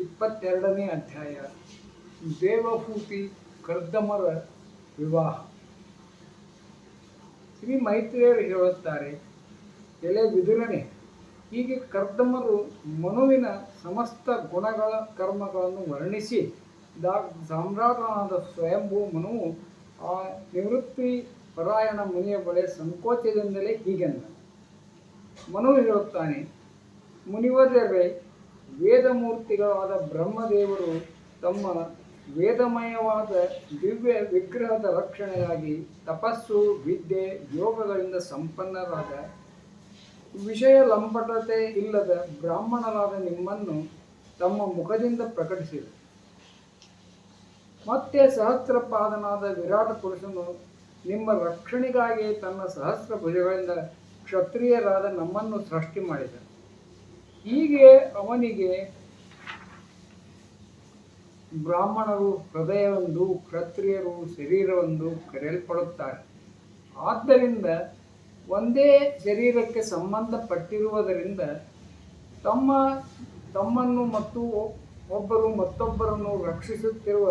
ಇಪ್ಪತ್ತೆರಡನೇ ಅಧ್ಯಾಯ. ದೇವಹೂತಿ ಕರ್ದಮರ ವಿವಾಹ. ಶ್ರೀ ಮೈತ್ರಿಯರು ಹೇಳುತ್ತಾರೆ, ಎಲೆ ವಿದುರನೆ ಹೀಗೆ ಕರ್ದಮರು ಮನುವಿನ ಸಮಸ್ತ ಗುಣಗಳ ಕರ್ಮಗಳನ್ನು ವರ್ಣಿಸಿ ದಾ ಸಾಮ್ರಾಟನಾದ ಸ್ವಯಂಭೂ ಮನುವು ಆ ನಿವೃತ್ತಿ ಪರಾಯಣ ಮುನಿಯ ಬಳಿ ಸಂಕೋಚದಿಂದಲೇ ಹೀಗೆಂದ. ಮನು ಹೇಳುತ್ತಾನೆ, ಮುನಿವರ್ಯರೇ ವೇದಮೂರ್ತಿಗಳಾದ ಬ್ರಹ್ಮದೇವರು ತಮ್ಮ ವೇದಮಯವಾದ ದಿವ್ಯ ವಿಗ್ರಹದ ರಕ್ಷಣೆಗಾಗಿ ತಪಸ್ಸು, ವಿದ್ಯೆ, ಯೋಗಗಳಿಂದ ಸಂಪನ್ನರಾದ ವಿಷಯ ಲಂಪಟತೆ ಇಲ್ಲದ ಬ್ರಾಹ್ಮಣರಾದ ನಿಮ್ಮನ್ನು ತಮ್ಮ ಮುಖದಿಂದ ಪ್ರಕಟಿಸಿದರು. ಮತ್ತೆ ಸಹಸ್ರಪಾದನಾದ ವಿರಾಟ ಪುರುಷನು ನಿಮ್ಮ ರಕ್ಷಣೆಗಾಗಿ ತನ್ನ ಸಹಸ್ರ ಭುಜಗಳಿಂದ ಕ್ಷತ್ರಿಯರಾದ ನಮ್ಮನ್ನು ಸೃಷ್ಟಿ ಮಾಡಿದ. ಹೀಗೆ ಅವನಿಗೆ ಬ್ರಾಹ್ಮಣರು ಹೃದಯವೆಂದು, ಕ್ಷತ್ರಿಯರು ಶರೀರವೊಂದು ಕರೆಯಲ್ಪಡುತ್ತಾರೆ. ಆದ್ದರಿಂದ ಒಂದೇ ಶರೀರಕ್ಕೆ ಸಂಬಂಧಪಟ್ಟಿರುವುದರಿಂದ ತಮ್ಮ, ತಮ್ಮನ್ನು ಮತ್ತು ಒಬ್ಬರು ಮತ್ತೊಬ್ಬರನ್ನು ರಕ್ಷಿಸುತ್ತಿರುವ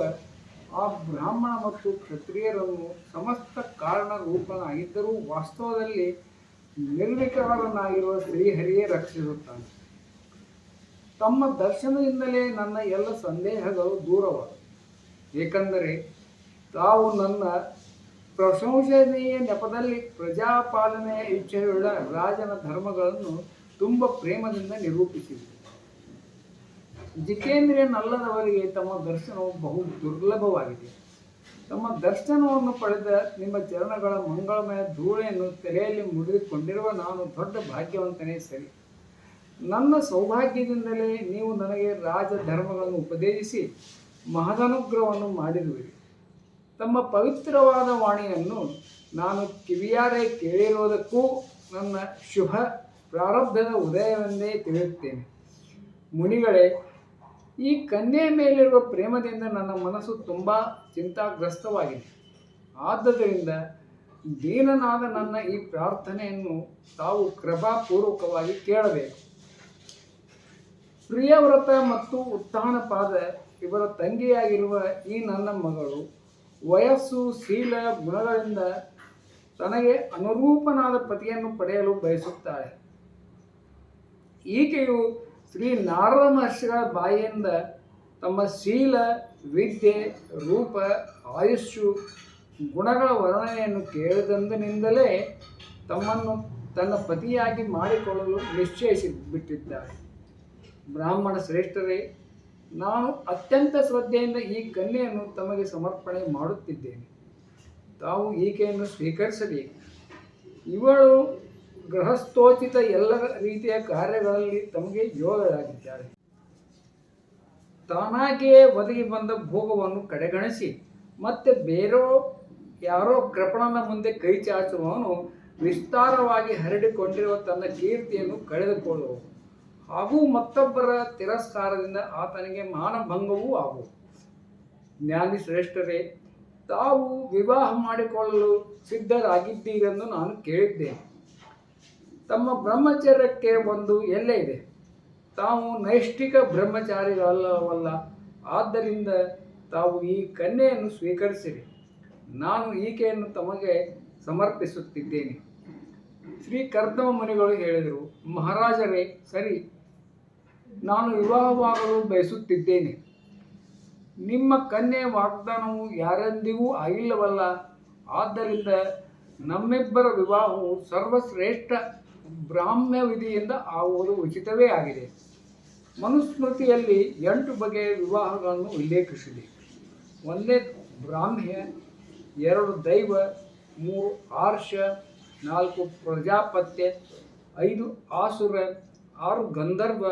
ಆ ಬ್ರಾಹ್ಮಣ ಮತ್ತು ಕ್ಷತ್ರಿಯರನ್ನು ಸಮಸ್ತ ಕಾರಣ ರೂಪನಾಗಿದ್ದರೂ ವಾಸ್ತವದಲ್ಲಿ ನಿರ್ವಿಕಾರನಾಗಿರುವ ಶ್ರೀಹರಿಯೇ ರಕ್ಷಿಸುತ್ತಾನೆ. ತಮ್ಮ ದರ್ಶನದಿಂದಲೇ ನನ್ನ ಎಲ್ಲ ಸಂದೇಹಗಳು ದೂರವಾದವು. ಏಕೆಂದರೆ ತಾವು ನನ್ನ ಪ್ರಶಂಸನೀಯ ನೆಪದಲ್ಲಿ ಪ್ರಜಾಪಾಲನೆಯ ಇಚ್ಛೆಯುಳ್ಳ ರಾಜನ ಧರ್ಮಗಳನ್ನು ತುಂಬ ಪ್ರೇಮದಿಂದ ನಿರೂಪಿಸಿದರು. ಜಿತೇಂದ್ರಿಯನಲ್ಲದವರಿಗೆ ತಮ್ಮ ದರ್ಶನವು ಬಹು ದುರ್ಲಭವಾಗಿದೆ. ತಮ್ಮ ದರ್ಶನವನ್ನು ಪಡೆದ ನಿಮ್ಮ ಚರಣಗಳ ಮಂಗಳಮಯ ಧೂಳೆಯನ್ನು ತೆರೆಯಲ್ಲಿ ಮುಡಿದುಕೊಂಡಿರುವ ನಾನು ದೊಡ್ಡ ಭಾಗ್ಯವಂತನೇ ಸರಿ. ನನ್ನ ಸೌಭಾಗ್ಯದಿಂದಲೇ ನೀವು ನನಗೆ ರಾಜ ಧರ್ಮಗಳನ್ನು ಉಪದೇಶಿಸಿ ಮಹದನುಗ್ರಹವನ್ನು ಮಾಡಿರುವಿರಿ. ತಮ್ಮ ಪವಿತ್ರವಾದ ವಾಣಿಯನ್ನು ನಾನು ಕಿವಿಯಾರೆ ಕೇಳಿರುವುದಕ್ಕೂ ನನ್ನ ಶುಭ ಪ್ರಾರಬ್ಧದ ಉದಯವೆಂದೇ ತಿಳಿಯುತ್ತೇನೆ. ಮುನಿಗಳೇ, ಈ ಕನ್ಯೆಯ ಮೇಲಿರುವ ಪ್ರೇಮದಿಂದ ನನ್ನ ಮನಸ್ಸು ತುಂಬ ಚಿಂತಾಗ್ರಸ್ತವಾಗಿದೆ. ಆದ್ದರಿಂದ ದೀನನಾದ ನನ್ನ ಈ ಪ್ರಾರ್ಥನೆಯನ್ನು ತಾವು ಕೃಪಾಪೂರ್ವಕವಾಗಿ ಕೇಳಬೇಕು. ಪ್ರಿಯವ್ರತ ಮತ್ತು ಉತ್ಥಾನಪಾದ ಇವರ ತಂಗಿಯಾಗಿರುವ ಈ ನನ್ನ ಮಗಳು ವಯಸ್ಸು, ಶೀಲ, ಗುಣಗಳಿಂದ ತನಗೆ ಅನುರೂಪನಾದ ಪತಿಯನ್ನು ಪಡೆಯಲು ಬಯಸುತ್ತಾಳೆ. ಈಕೆಯು ಶ್ರೀ ನಾರದ ಮಹರ್ಷಿಗಳ ಬಾಯಿಯಿಂದ ತಮ್ಮ ಶೀಲ, ವಿದ್ಯೆ, ರೂಪ, ಆಯುಷ್ಯು, ಗುಣಗಳ ವರ್ಣನೆಯನ್ನು ಕೇಳಿದಂದಿನಿಂದಲೇ ತಮ್ಮನ್ನು ತನ್ನ ಪತಿಯಾಗಿ ಮಾಡಿಕೊಳ್ಳಲು ನಿಶ್ಚಯಿಸಿ ಬಿಟ್ಟಿದ್ದಾಳೆ. ಬ್ರಾಹ್ಮಣ ಶ್ರೇಷ್ಠರೇ, ನಾನು ಅತ್ಯಂತ ಶ್ರದ್ಧೆಯಿಂದ ಈ ಕನ್ಯೆಯನ್ನು ತಮಗೆ ಸಮರ್ಪಣೆ ಮಾಡುತ್ತಿದ್ದೇನೆ. ತಾವು ಈಕೆಯನ್ನು ಸ್ವೀಕರಿಸಬೇಕು. ಇವಳು ಗೃಹಸ್ಥೋಚಿತ ಎಲ್ಲ ರೀತಿಯ ಕಾರ್ಯಗಳಲ್ಲಿ ತಮಗೆ ಯೋಗರಾಗಿದ್ದಾಳೆ ತಾನಾಗಿಯೇ ಒದಗಿ ಬಂದ ಭೋಗವನ್ನು ಕಡೆಗಣಿಸಿ, ಮತ್ತೆ ಬೇರೋ ಯಾರೋ ಕೃಪಣನ ಮುಂದೆ ಕೈ ಚಾಚುವವನು ವಿಸ್ತಾರವಾಗಿ ಹರಡಿಕೊಂಡಿರುವ ತನ್ನ ಕೀರ್ತಿಯನ್ನು ಕಳೆದುಕೊಳ್ಳುವವು ಹಾಗೂ ಮತ್ತೊಬ್ಬರ ತಿರಸ್ಕಾರದಿಂದ ಆತನಿಗೆ ಮಾನಭಂಗವೂ ಆಗುವುದು. ಜ್ಞಾನಿ ಶ್ರೇಷ್ಠರೇ, ತಾವು ವಿವಾಹ ಮಾಡಿಕೊಳ್ಳಲು ಸಿದ್ಧರಾಗಿದ್ದೀರೆಂದು ನಾನು ಕೇಳಿದ್ದೇನೆ. ತಮ್ಮ ಬ್ರಹ್ಮಚರ್ಯಕ್ಕೆ ಒಂದು ಎಲ್ಲೆ ಇದೆ. ತಾವು ನೈಷ್ಠಿಕ ಬ್ರಹ್ಮಚಾರಿಗಳಲ್ಲವಲ್ಲ, ಆದ್ದರಿಂದ ತಾವು ಈ ಕನ್ಯೆಯನ್ನು ಸ್ವೀಕರಿಸಿರಿ. ನಾನು ಈಕೆಯನ್ನು ತಮಗೆ ಸಮರ್ಪಿಸುತ್ತಿದ್ದೇನೆ. ಶ್ರೀ ಕರ್ತವ ಮುನಿಗಳು ಹೇಳಿದರು, ಮಹಾರಾಜರೇ, ಸರಿ ನಾನು ವಿವಾಹವಾಗಲು ಬಯಸುತ್ತಿದ್ದೇನೆ. ನಿಮ್ಮ ಕನ್ಯೆ ವಾಗ್ದಾನವು ಯಾರೆಂದಿಗೂ ಆಗಿಲ್ಲವಲ್ಲ. ಆದ್ದರಿಂದ ನಮ್ಮಿಬ್ಬರ ವಿವಾಹವು ಸರ್ವಶ್ರೇಷ್ಠ ಬ್ರಾಹ್ಮ್ಯ ವಿಧಿಯಿಂದ ಆಗುವುದು ಉಚಿತವೇ ಆಗಿದೆ. ಮನುಸ್ಮೃತಿಯಲ್ಲಿ ಎಂಟು ಬಗೆಯ ವಿವಾಹಗಳನ್ನು ಉಲ್ಲೇಖಿಸಿದೆ. ಒಂದೇ ಬ್ರಾಹ್ಮ್ಯ, ಎರಡು ದೈವ, ಮೂರು ಆರ್ಷ, ನಾಲ್ಕು ಪ್ರಜಾಪತ್ಯ, ಐದು ಆಸುರ, ಆರು ಗಂಧರ್ವ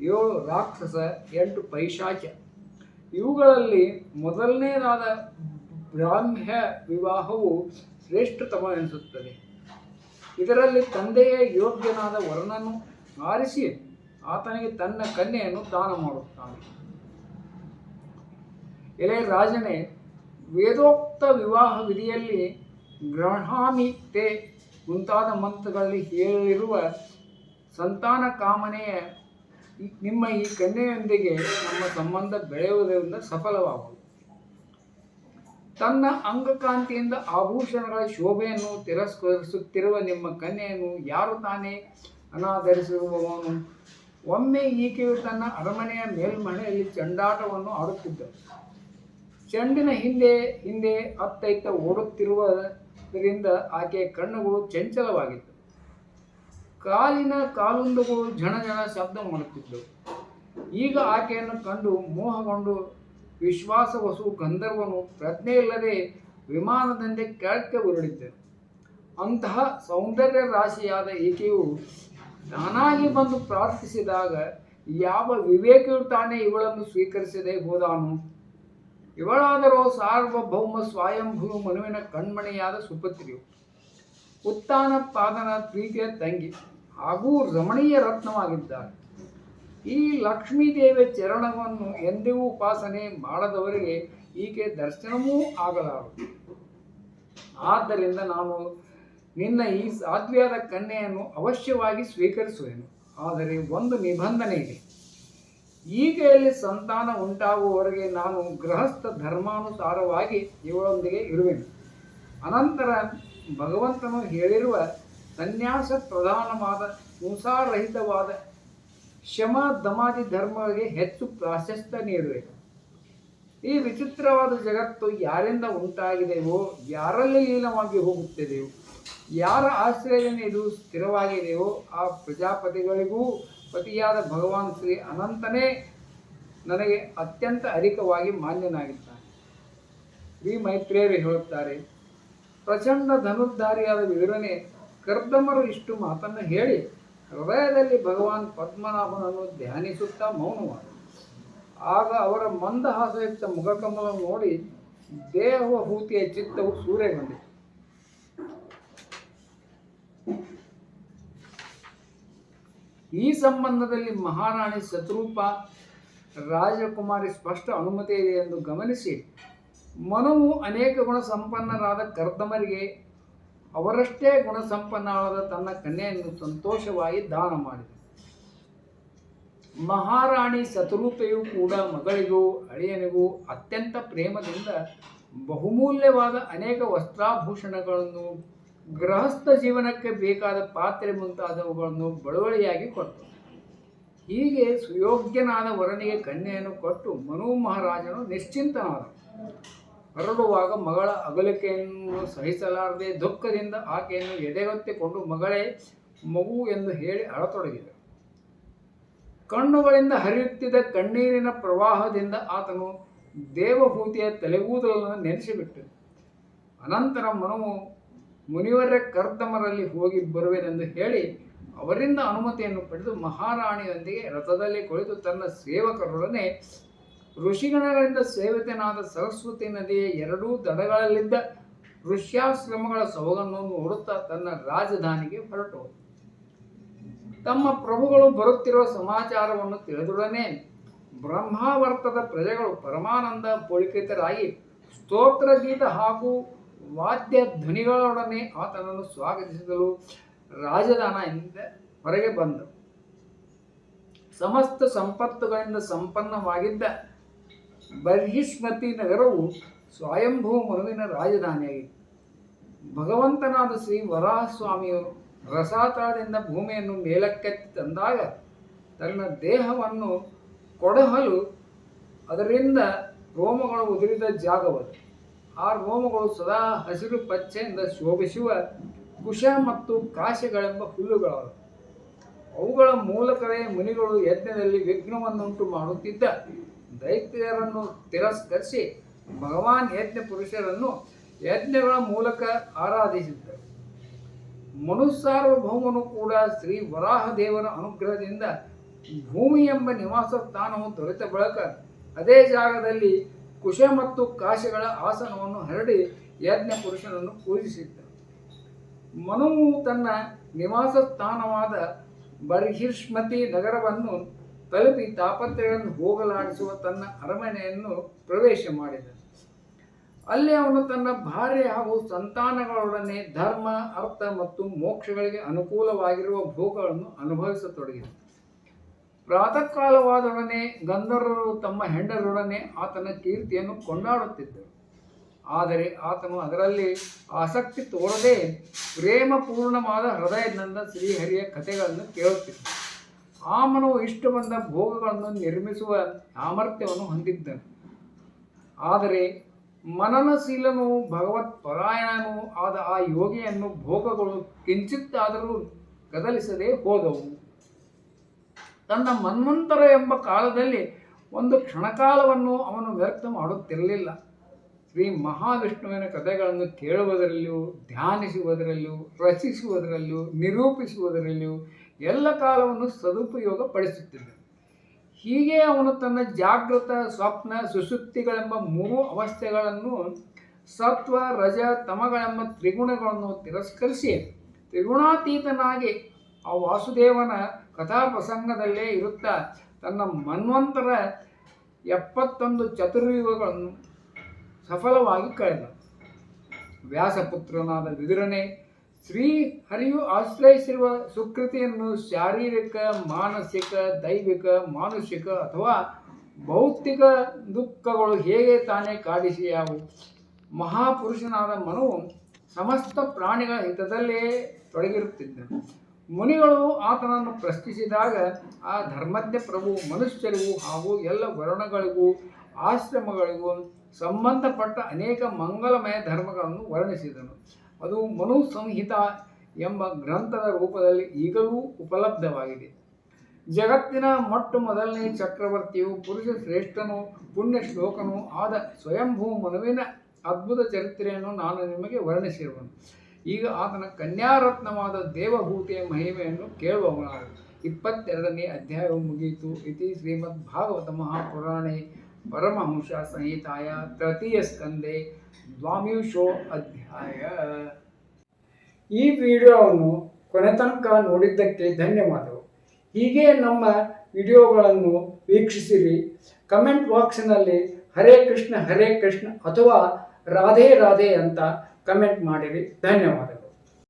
ಏಳು ರಾಕ್ಷಸ, ಎಂಟು ಪೈಶಾಚ್ಯ ಇವುಗಳಲ್ಲಿ ಮೊದಲನೇದಾದ ಬ್ರಾಹ್ಮ್ಯ ವಿವಾಹವು ಶ್ರೇಷ್ಠತಮ ಎನಿಸುತ್ತದೆ. ಇದರಲ್ಲಿ ತಂದೆಯೇ ಯೋಗ್ಯನಾದ ವರನನ್ನು ಆರಿಸಿ ಆತನಿಗೆ ತನ್ನ ಕನ್ಯೆಯನ್ನು ದಾನ ಮಾಡುತ್ತಾನೆ. ಎಲೆ ರಾಜನೇ ವೇದೋಕ್ತ ವಿವಾಹ ವಿಧಿಯಲ್ಲಿ ಗ್ರಹಾಮಿತೆ ಮುಂತಾದ ಮಂತ್ರಗಳಲ್ಲಿ ಹೇಳಿರುವ ಸಂತಾನ ಕಾಮನೆಯ ನಿಮ್ಮ ಈ ಕನ್ಯೆಯೊಂದಿಗೆ ನಮ್ಮ ಸಂಬಂಧ ಬೆಳೆಯುವುದರಿಂದ ಸಫಲವಾಗುವುದು. ತನ್ನ ಅಂಗಕಾಂತಿಯಿಂದ ಆಭೂಷಣಗಳ ಶೋಭೆಯನ್ನು ತಿರಸ್ಕರಿಸುತ್ತಿರುವ ನಿಮ್ಮ ಕನ್ಯೆಯನ್ನು ಯಾರು ತಾನೇ ಅನಾದರಿಸಿರುವವನು ಒಮ್ಮೆ ಈಕೆಯು ತನ್ನ ಅರಮನೆಯ ಮೇಲ್ಮನೆಯಲ್ಲಿ ಚಂಡಾಟವನ್ನು ಆಡುತ್ತಿದ್ದರು ಚೆಂಡಿನ ಹಿಂದೆ ಹಿಂದೆ ಅತ್ತೈತ ಓಡುತ್ತಿರುವುದರಿಂದ ಆಕೆಯ ಕಣ್ಣುಗಳು ಚಂಚಲವಾಗಿತ್ತು. ಕಾಲಿನ ಕಾಲುಂಡುಗಳು ಜನ ಜನ ಶಬ್ದ ಮಾಡುತ್ತಿದ್ದವು ಈಗ ಆಕೆಯನ್ನು ಕಂಡು ಮೋಹಗೊಂಡು ವಿಶ್ವಾಸವಸು ಗಂಧರ್ವನು ಪ್ರಜ್ಞೆ ಇಲ್ಲದೆ ವಿಮಾನದಂತೆ ಕೆಳಕ್ಕೆ ಉರುಳಿದ್ದನು ಅಂತಹ ಸೌಂದರ್ಯ ರಾಶಿಯಾದ ಈಕೆಯು ತಾನಾಗಿ ಬಂದು ಪ್ರಾರ್ಥಿಸಿದಾಗ ಯಾವ ವಿವೇಕಿಯು ತಾನೇ ಇವಳನ್ನು ಸ್ವೀಕರಿಸದೆ ಹೋದಾನು? ಇವಳಾದರೂ ಸಾರ್ವಭೌಮ ಸ್ವಯಂಭೂ ಮನುವಿನ ಕಣ್ಮಣಿಯಾದ ಸುಪತ್ರಿಯು. ಉತ್ತಾನ ಪಾದನ ಪ್ರೀತಿಯ ತಂಗಿ. ಹಾಗೂ ರಮಣೀಯ ರತ್ನವಾಗಿದ್ದಾರೆ. ಈ ಲಕ್ಷ್ಮೀದೇವಿಯ ಚರಣವನ್ನು ಎಂದಿಗೂ ಉಪಾಸನೆ ಮಾಡದವರಿಗೆ ಈಕೆ ದರ್ಶನವೂ ಆಗಲಾರದು. ಆದ್ದರಿಂದ ನಾನು ನಿನ್ನ ಈ ಸಾಧ್ವಿಯಾದ ಕನ್ಯೆಯನ್ನು ಅವಶ್ಯವಾಗಿ ಸ್ವೀಕರಿಸುವೆನು. ಆದರೆ ಒಂದು ನಿಬಂಧನೆ ಇದೆ ಈಕೆಯಲ್ಲಿ ಸಂತಾನ ಉಂಟಾಗುವವರೆಗೆ ನಾನು ಗೃಹಸ್ಥ ಧರ್ಮಾನುಸಾರವಾಗಿ ಇವಳೊಂದಿಗೆ ಇರುವೆನು. ಅನಂತರ ಭಗವಂತನು ಹೇಳಿರುವ ಸನ್ಯಾಸ ಪ್ರಧಾನವಾದ ಹಿಂಸಾರಹಿತವಾದ ಶಮ ದಮಾದಿ ಧರ್ಮಗಳಿಗೆ ಹೆಚ್ಚು ಪ್ರಾಶಸ್ತ್ಯ ನೀಡಬೇಕು ಈ ವಿಚಿತ್ರವಾದ ಜಗತ್ತು ಯಾರಿಂದ ಉಂಟಾಗಿದೆಯೋ, ಯಾರಲ್ಲಿ ಲೀನವಾಗಿ ಹೋಗುತ್ತಿದೆಯೋ, ಯಾರ ಆಶ್ರಯದಿಂದ ಇದು ಸ್ಥಿರವಾಗಿದೆಯೋ, ಆ ಪ್ರಜಾಪತಿಗಳಿಗೂ ಪತಿಯಾದ ಭಗವಾನ್ ಶ್ರೀ ಅನಂತನೇ ನನಗೆ ಅತ್ಯಂತ ಅಧಿಕವಾಗಿ ಮಾನ್ಯನಾಗಿದ್ದಾನೆ. ಶ್ರೀ ಮೈತ್ರೇಯರು ಹೇಳುತ್ತಾರೆ, ಪ್ರಚಂಡ ಧನುರ್ಧಾರಿಯಾದ ವೀರನೇ ಕರ್ದಮರು ಇಷ್ಟು ಮಾತನ್ನು ಹೇಳಿ ಹೃದಯದಲ್ಲಿ ಭಗವಾನ್ ಪದ್ಮನಾಭನನ್ನು ಧ್ಯಾನಿಸುತ್ತಾ ಮೌನವಾದ ಆಗ ಅವರ ಮಂದಹಾಸಯುಕ್ತ ಮುಖಕಮಲ ನೋಡಿ ದೇಹಭೂತಿಯ ಚಿತ್ತವು ಸೂರ್ಯಗೊಂಡಿತು ಈ ಸಂಬಂಧದಲ್ಲಿ ಮಹಾರಾಣಿ ಶತ್ರುಪ ರಾಜಕುಮಾರಿ ಸ್ಪಷ್ಟ ಅನುಮತಿ ಇದೆ ಎಂದು ಗಮನಿಸಿ ಮನುವು ಅನೇಕ ಗುಣ ಸಂಪನ್ನರಾದ ಕರ್ದಮರಿಗೆ ಅವರಷ್ಟೇ ಗುಣ ಸಂಪನ್ನವಾದ ತನ್ನ ಕನ್ಯೆಯನ್ನು ಸಂತೋಷವಾಗಿ ದಾನ ಮಾಡಿದ. ಮಹಾರಾಣಿ ಸತರೂಪೆಯು ಕೂಡ ಮಗಳಿಗೂ, ಅಳಿಯನಿಗೂ ಅತ್ಯಂತ ಪ್ರೇಮದಿಂದ ಬಹುಮೂಲ್ಯವಾದ ಅನೇಕ ವಸ್ತ್ರಾಭೂಷಣಗಳನ್ನು, ಗೃಹಸ್ಥ ಜೀವನಕ್ಕೆ ಬೇಕಾದ ಪಾತ್ರೆ ಮುಂತಾದವುಗಳನ್ನು ಬಳುವಳಿಯಾಗಿ ಕೊಟ್ಟರು ಹೀಗೆ ಸುಯೋಗ್ಯನಾದ ವರನಿಗೆ ಕನ್ಯೆಯನ್ನು ಕೊಟ್ಟು ಮನು ಮಹಾರಾಜನು ನಿಶ್ಚಿಂತನಾದ. ಹೊರಡುವಾಗ ಮಗಳ ಅಗಲಿಕೆಯನ್ನು ಸಹಿಸಲಾರದೆ ದುಃಖದಿಂದ ಆಕೆಯನ್ನು ಎದೆಗೊತ್ತಿಕೊಂಡು ಮಗಳೇ ಮಗು ಎಂದು ಹೇಳಿ ಅಳತೊಡಗಿದರು ಕಣ್ಣುಗಳಿಂದ ಹರಿಯುತ್ತಿದ್ದ ಕಣ್ಣೀರಿನ ಪ್ರವಾಹದಿಂದ ಆತನು ದೇವಭೂತಿಯ ತಲೆಗೂದಲನ್ನು ನೆನೆಸಿಬಿಟ್ಟನು ಅನಂತರ ಮನವು ಮುನಿವರ ಕರ್ದಮರಲ್ಲಿ ಹೋಗಿ ಬರುವೆನೆಂದು ಹೇಳಿ ಅವರಿಂದ ಅನುಮತಿಯನ್ನು ಪಡೆದು ಮಹಾರಾಣಿಯೊಂದಿಗೆ ರಥದಲ್ಲಿ ಕುಳಿತು ತನ್ನ ಸೇವಕರೊಡನೆ ಋಷಿಗಣಗಳಿಂದ ಸೇವಿತನಾದ ಸರಸ್ವತಿ ನದಿಯ ಎರಡೂ ದಡಗಳಲ್ಲಿದ್ದ ಋಷ್ಯಾಶ್ರಮಗಳ ಸೊಬಗನ್ನು ನೋಡುತ್ತಾ ತನ್ನ ರಾಜಧಾನಿಗೆ ಹೊರಟು. ತಮ್ಮ ಪ್ರಭುಗಳು ಬರುತ್ತಿರುವ ಸಮಾಚಾರವನ್ನು ತಿಳಿದೊಡನೆ ಬ್ರಹ್ಮಾವರ್ತದ ಪ್ರಜೆಗಳು ಪರಮಾನಂದ ಪುಳಿಕಿತರಾಗಿ ಸ್ತೋತ್ರ ಗೀತ ಹಾಗೂ ವಾದ್ಯ ಧ್ವನಿಗಳೊಡನೆ ಆತನನ್ನು ಸ್ವಾಗತಿಸಲು ರಾಜಧಾನದಿಂದ ಹೊರಗೆ ಬಂದರು ಸಮಸ್ತ ಸಂಪತ್ತುಗಳಿಂದ ಸಂಪನ್ನವಾಗಿದ್ದ ಬರ್ಹಿಷ್ಮತಿ ನಗರವು ಸ್ವಯಂಭೂ ಮನುವಿನ ರಾಜಧಾನಿಯಾಗಿತ್ತು ಭಗವಂತನಾದ ಶ್ರೀ ವರಾಹಸ್ವಾಮಿಯವರು ರಸಾತಳದಿಂದ ಭೂಮಿಯನ್ನು ಮೇಲಕ್ಕೆತ್ತಿ ತಂದಾಗ ತನ್ನ ದೇಹವನ್ನು ಕೊಡಹಲು ಅದರಿಂದ ರೋಮಗಳು ಉದುರಿದ ಜಾಗವದು. ಆ ರೋಮಗಳು ಸದಾ ಹಸಿರು ಪಚ್ಚೆಯಿಂದ ಶೋಭಿಸುವ ಕುಶ ಮತ್ತು ಕಾಶಗಳೆಂಬ ಹುಲ್ಲುಗಳವು ಅವುಗಳ ಮೂಲಕವೇ ಮುನಿಗಳು ಯಜ್ಞದಲ್ಲಿ ವಿಘ್ನವನ್ನುಂಟು ಮಾಡುತ್ತಿದ್ದ. ದೈತ್ಯರನ್ನು ತಿರಸ್ಕರಿಸಿ ಭಗವಾನ್ ಯಜ್ಞ ಪುರುಷರನ್ನು ಯಜ್ಞಗಳ ಮೂಲಕ ಆರಾಧಿಸಿದ್ದರು. ಮನುಸಾರ್ವಭೌಮನು ಕೂಡ ಶ್ರೀ ವರಾಹ ದೇವರ ಅನುಗ್ರಹದಿಂದ ಭೂಮಿ ಎಂಬ ನಿವಾಸ ಸ್ಥಾನವು ದೊರೆತ ಬಳಿಕ ಅದೇ ಜಾಗದಲ್ಲಿ ಕುಶ ಮತ್ತು ಕಾಶಗಳ ಆಸನವನ್ನು ಹರಡಿ ಯಜ್ಞ ಪುರುಷನನ್ನು ಪೂಜಿಸಿದ್ದರು ಮನುವು ತನ್ನ ನಿವಾಸ ಸ್ಥಾನವಾದ ಬರ್ಹಿಷ್ಮತಿ ನಗರವನ್ನು ತಲುಪಿ ತಾಪತ್ರಗಳನ್ನು ಹೋಗಲಾಡಿಸುವ ತನ್ನ ಅರಮನೆಯನ್ನು ಪ್ರವೇಶ ಮಾಡಿದ ಅಲ್ಲಿ ಅವನು ತನ್ನ ಭಾರ್ಯ ಹಾಗೂ ಸಂತಾನಗಳೊಡನೆ ಧರ್ಮ, ಅರ್ಥ ಮತ್ತು ಮೋಕ್ಷಗಳಿಗೆ ಅನುಕೂಲವಾಗಿರುವ ಭೋಗಗಳನ್ನು ಅನುಭವಿಸತೊಡಗಿದ ಪ್ರಾತಃ ಕಾಲವಾದೊಡನೆ ಗಂಧರ್ವರು ತಮ್ಮ ಹೆಂಡರೊಡನೆ ಆತನ ಕೀರ್ತಿಯನ್ನು ಕೊಂಡಾಡುತ್ತಿದ್ದರು. ಆದರೆ ಆತನು ಅದರಲ್ಲಿ ಆಸಕ್ತಿ ತೋರದೆ ಪ್ರೇಮಪೂರ್ಣವಾದ ಹೃದಯದಿಂದ ಶ್ರೀಹರಿಯ ಕಥೆಗಳನ್ನು ಕೇಳುತ್ತಿದ್ದ ಆ ಇಷ್ಟವಂದ ಇಷ್ಟು ಬಂದ ಭೋಗಗಳನ್ನು ನಿರ್ಮಿಸುವ ಸಾಮರ್ಥ್ಯವನ್ನು ಹೊಂದಿದ್ದನು ಆದರೆ ಮನನಶೀಲನೂ ಭಗವತ್ ಪರಾಯಣನೂ ಆದ ಆ ಯೋಗಿಯನ್ನು ಭೋಗಗಳು ಕಿಂಚಿತ್ತಾದರೂ ಕದಲಿಸದೆ ಹೋದವು. ತನ್ನ ಮನ್ವಂತರ ಎಂಬ ಕಾಲದಲ್ಲಿ ಒಂದು ಕ್ಷಣಕಾಲವನ್ನು ಅವನು ವ್ಯರ್ಥ ಮಾಡುತ್ತಿರಲಿಲ್ಲ. ಶ್ರೀ ಮಹಾವಿಷ್ಣುವಿನ ಕಥೆಗಳನ್ನು ಕೇಳುವುದರಲ್ಲಿಯೂ, ಧ್ಯಾನಿಸುವುದರಲ್ಲಿಯೂ, ರಚಿಸುವುದರಲ್ಲಿಯೂ, ನಿರೂಪಿಸುವುದರಲ್ಲಿಯೂ ಎಲ್ಲ ಕಾಲವನ್ನು ಸದುಪಯೋಗ ಪಡಿಸುತ್ತಿದ್ದ ಹೀಗೆ ಅವನು ತನ್ನ ಜಾಗೃತ ಸ್ವಪ್ನ ಸುಸುಪ್ತಿಗಳೆಂಬ ಮೂರು ಅವಸ್ಥೆಗಳನ್ನು ಸತ್ವ, ರಜ, ತಮಗಳೆಂಬ ತ್ರಿಗುಣಗಳನ್ನು ತಿರಸ್ಕರಿಸಿ ತ್ರಿಗುಣಾತೀತನಾಗಿ ಆ ವಾಸುದೇವನ ಕಥಾ ಪ್ರಸಂಗದಲ್ಲೇ ಇರುತ್ತಾ ತನ್ನ ಮನ್ವಂತರ ಎಪ್ಪತ್ತೊಂದು ಚತುರ್ಯುಗಗಳನ್ನು ಸಫಲವಾಗಿ ಕಳೆದ. ವ್ಯಾಸಪುತ್ರನಾದ ವಿದುರನೇ ಶ್ರೀ ಹರಿಯು ಆಶ್ರಯಿಸಿರುವ ಸುಕೃತಿಯನ್ನು ಶಾರೀರಿಕ, ಮಾನಸಿಕ, ದೈವಿಕ, ಮಾನುಷಿಕ ಅಥವಾ ಭೌತಿಕ ದುಃಖಗಳು ಹೇಗೆ ತಾನೇ ಕಾಡಿಸಿಯಾವು? ಮಹಾಪುರುಷನಾದ ಮನು ಸಮಸ್ತ ಪ್ರಾಣಿಗಳ ಹಿತದಲ್ಲೇ ತೊಡಗಿರುತ್ತಿದ್ದನು. ಮುನಿಗಳು ಆತನನ್ನು ಪ್ರಶ್ನಿಸಿದಾಗ ಆ ಧರ್ಮಜ್ಞ ಪ್ರಭು ಮನುಷ್ಯರಿಗೂ ಹಾಗೂ ಎಲ್ಲ ವರ್ಣಗಳಿಗೂ ಆಶ್ರಮಗಳಿಗೂ ಸಂಬಂಧಪಟ್ಟ ಅನೇಕ ಮಂಗಲಮಯ ಧರ್ಮಗಳನ್ನು ವರ್ಣಿಸಿದನು. ಅದು ಮನು ಸಂಹಿತ ಎಂಬ ಗ್ರಂಥದ ರೂಪದಲ್ಲಿ ಈಗಲೂ ಉಪಲಬ್ಧವಾಗಿದೆ. ಜಗತ್ತಿನ ಮೊಟ್ಟ ಮೊದಲನೇ ಚಕ್ರವರ್ತಿಯು ಪುರುಷ ಶ್ರೇಷ್ಠನು, ಪುಣ್ಯ ಶ್ಲೋಕನೂ ಆದ ಸ್ವಯಂಭೂ ಮನುವಿನ ಅದ್ಭುತ ಚರಿತ್ರೆಯನ್ನು ನಾನು ನಿಮಗೆ ವರ್ಣಿಸಿರುವನು. ಈಗ ಆತನ ಕನ್ಯಾರತ್ನವಾದ ದೇವಭೂತಿಯ ಮಹಿಮೆಯನ್ನು ಕೇಳುವವನಾಗ. ಇಪ್ಪತ್ತೆರಡನೇ ಅಧ್ಯಾಯವು ಮುಗಿಯಿತು ಇತಿ ಶ್ರೀಮದ್ ಭಾಗವತ ಮಹಾಪುರಾಣೆ. ಪರಮಹಂಸ ಸಂಹಿತಾಯ ತೃತೀಯ ಸ್ಕಂದೆ ದ್ವಾಮಿಂಶೋ ಅಧ್ಯಾಯ. ಈ ವಿಡಿಯೋವನ್ನು ಕೊನೆ ತನಕ ನೋಡಿದ್ದಕ್ಕೆ ಧನ್ಯವಾದಗಳು. ಹೀಗೆ ನಮ್ಮ ವಿಡಿಯೋಗಳನ್ನು ವೀಕ್ಷಿಸಿರಿ. ಕಮೆಂಟ್ ಬಾಕ್ಸ್ನಲ್ಲಿ ಹರೇ ಕೃಷ್ಣ ಹರೇ ಕೃಷ್ಣ ಅಥವಾ ರಾಧೆ ರಾಧೆ ಅಂತ ಕಮೆಂಟ್ ಮಾಡಿರಿ. ಧನ್ಯವಾದಗಳು.